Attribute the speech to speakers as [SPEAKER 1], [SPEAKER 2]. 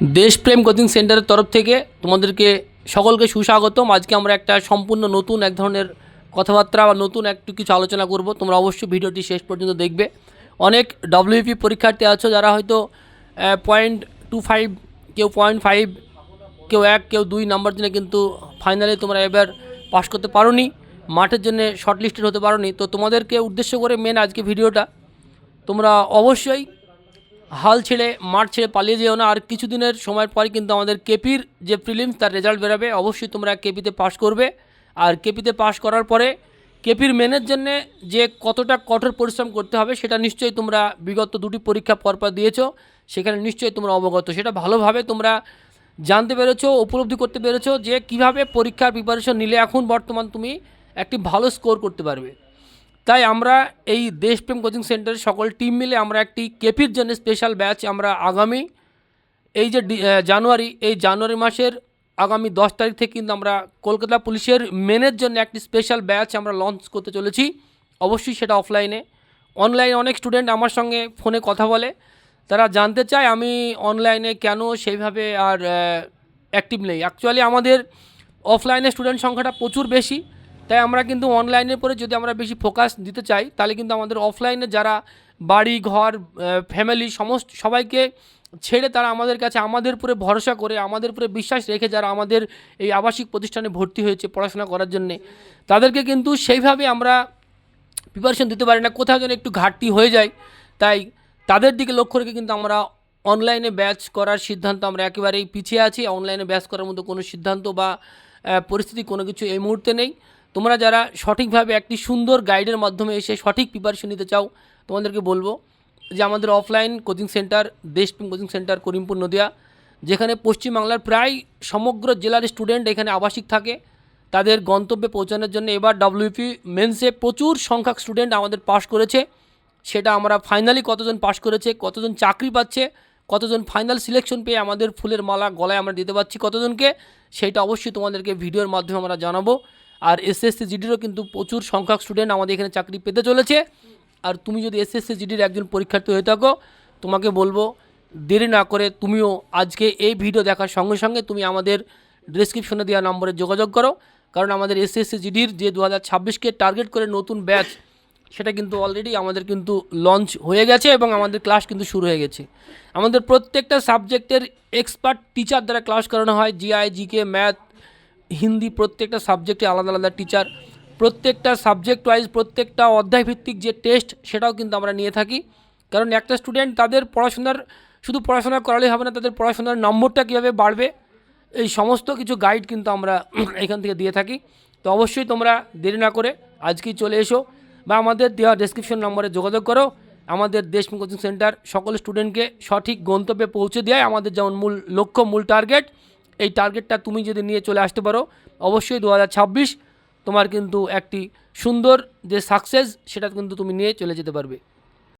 [SPEAKER 1] দেশপ্রেম কোচিং সেন্টারের তরফ থেকে তোমাদেরকে সকলকে সুস্বাগতম। আজকে আমরা একটা সম্পূর্ণ নতুন এক ধরনের কথাবার্তা বা নতুন একটু কিছু আলোচনা করব। তোমরা অবশ্যই ভিডিওটি শেষ পর্যন্ত দেখবে। অনেক ডব্লিউপি পরীক্ষার্থী আছো যারা হয়তো পয়েন্ট টু ফাইভ কেউ পয়েন্ট ফাইভ কেউ এক, কেউ দুই নাম্বার জন্য কিন্তু ফাইনালে তোমরা এবার পাশ করতে পারোনি। মাঠের জন্য শর্ট লিস্টেড হতে পারোনি। তো তোমাদেরকে উদ্দেশ্য করে মেন আজকে ভিডিওটা তোমরা অবশ্যই হাল ছেড়ে, মাঠ ছেড়ে পালিয়ে যেও না। আর কিছুদিনের সময়ের পরে কিন্তু আমাদের কেপির যে প্রিলিমস, তার রেজাল্ট বেরোবে। অবশ্যই তোমরা কেপিতে পাস করবে। আর কেপিতে পাস করার পরে কেপির মেনের জন্য যে কতটা কঠোর পরিশ্রম করতে হবে, সেটা নিশ্চয়ই তোমরা বিগত দুটি পরীক্ষা পরপর দিয়েছ। সেখানে নিশ্চয়ই তোমরা অবগত। সেটা ভালোভাবে তোমরা জানতে পেরেছ, উপলব্ধি করতে পেরেছ যে কীভাবে পরীক্ষার প্রিপারেশন নিলে এখন বর্তমান তুমি একটি ভালো স্কোর করতে পারবে। তাই আমরা এই দেশপ্রেম কোচিং সেন্টারের সকল টিম মিলে আমরা একটি কেপির জন্য স্পেশাল ব্যাচ আমরা আগামী এই যে জানুয়ারি, এই জানুয়ারি মাসের আগামী দশ তারিখ থেকে কিন্তু আমরা কলকাতা পুলিশের মেনের জন্য একটি স্পেশাল ব্যাচ আমরা লঞ্চ করতে চলেছি। অবশ্যই সেটা অফলাইনে অনলাইনে অনেক স্টুডেন্ট আমার সঙ্গে ফোনে কথা বলে। তারা জানতে চায় আমি অনলাইনে কেন সেইভাবে আর অ্যাক্টিভ নেই। অ্যাকচুয়ালি আমাদের অফলাইনে স্টুডেন্ট সংখ্যাটা প্রচুর বেশি। তাই আমরা কিন্তু অনলাইনের পরে যদি আমরা বেশি ফোকাস দিতে চাই, তাহলে কিন্তু আমাদের অফলাইনে যারা বাড়ি, ঘর ফ্যামিলি সমস্ত সবাইকে ছেড়ে তারা আমাদের কাছে আমাদের উপরে ভরসা করে, আমাদের উপরে বিশ্বাস রেখে যারা আমাদের এই আবাসিক প্রতিষ্ঠানে ভর্তি হয়েছে পড়াশোনা করার জন্যে, তাদেরকে কিন্তু সেইভাবে আমরা প্রিপারেশন দিতে পারি না। কোথাও যেন একটু ঘাটতি হয়ে যায়, তাই তাদের দিকে লক্ষ্য রেখে কিন্তু আমরা অনলাইনে ব্যাচ করার সিদ্ধান্ত আমরা একেবারেই পিছিয়ে আছি। অনলাইনে ব্যাচ করার মতো কোনো সিদ্ধান্ত বা পরিস্থিতি কোনো কিছু এই মুহূর্তে নেই। তোমরা যারা সঠিকভাবে একটি সুন্দর গাইডের মাধ্যমে এসে সঠিক প্রিপারেশন নিতে চাও, তোমাদেরকে বলব যে আমাদের offline coaching centre Deshprem coaching centre Karimpur Nadia যেখানে পশ্চিমবাংলার প্রায় সমগ্র জেলার স্টুডেন্ট এখানে আবাসিক থাকে। তাদের গন্তব্যে পৌঁছানোর জন্য এবার ডাব্লিউপি মেন্সে প্রচুর সংখ্যক স্টুডেন্ট আমাদের পাশ করেছে। সেটা আমরা ফাইনালি কতজন পাশ করেছে, কতজন চাকরি পাচ্ছে, কতজন ফাইনাল সিলেকশন পেয়ে আমাদের ফুলের মালা গলায় আমরা দিতে পারছি কতজনকে, সেটা অবশ্যই তোমাদেরকে ভিডিওর মাধ্যমে আমরা জানাব। আর এসএসসি জিডিরও কিন্তু প্রচুর সংখ্যক স্টুডেন্ট আমাদের এখানে চাকরি পেতে চলেছে। আর তুমি যদি এসএসসি জিডির একজন পরীক্ষার্থী হয়ে থাকো, তোমাকে বলব, দেরি না করে তুমিও আজকে এই ভিডিও দেখার সঙ্গে সঙ্গে তুমি আমাদের ডিসক্রিপশনে দেওয়া নম্বরে যোগাযোগ করো। কারণ আমাদের এসএসসি জিডির যে দু হাজার ছাব্বিশকে টার্গেট করে নতুন ব্যাচ সেটা কিন্তু অলরেডি আমাদের কিন্তু লঞ্চ হয়ে গেছে এবং আমাদের ক্লাস কিন্তু শুরু হয়ে গেছে। আমাদের প্রত্যেকটা সাবজেক্টের এক্সপার্ট টিচার দ্বারা ক্লাস করানো হয় জিআই জিকে ম্যাথ হিন্দি প্রত্যেকটা সাবজেক্টে আলাদা আলাদা টিচার প্রত্যেকটা সাবজেক্ট ওয়াইজ প্রত্যেকটা অধ্যায় ভিত্তিক যে টেস্ট সেটাও কিন্তু আমরা নিয়ে থাকি। কারণ একটা স্টুডেন্ট তাদের পড়াশোনার, শুধু পড়াশোনা করালেই হবে না, তাদের পড়াশোনার নম্বরটা কীভাবে বাড়বে, এই সমস্ত কিছু গাইড কিন্তু আমরা এখান থেকে দিয়ে থাকি। তো অবশ্যই তোমরা দেরি না করে আজকেই চলে এসো বা আমাদের দেওয়া ডেসক্রিপশন নম্বরে যোগাযোগ করো। আমাদের দেশমুখ কোচিং সেন্টার সকল স্টুডেন্টকে সঠিক গন্তব্যে পৌঁছে দেয় আমাদের যেমন মূল লক্ষ্য, মূল টার্গেট এই টার্গেটটা তুমি যদি নিয়ে চলে আসতে পারো, অবশ্যই দু হাজার ছাব্বিশ তোমার কিন্তু একটি সুন্দর যে সাকসেস সেটা কিন্তু তুমি নিয়ে চলে যেতে পারবে।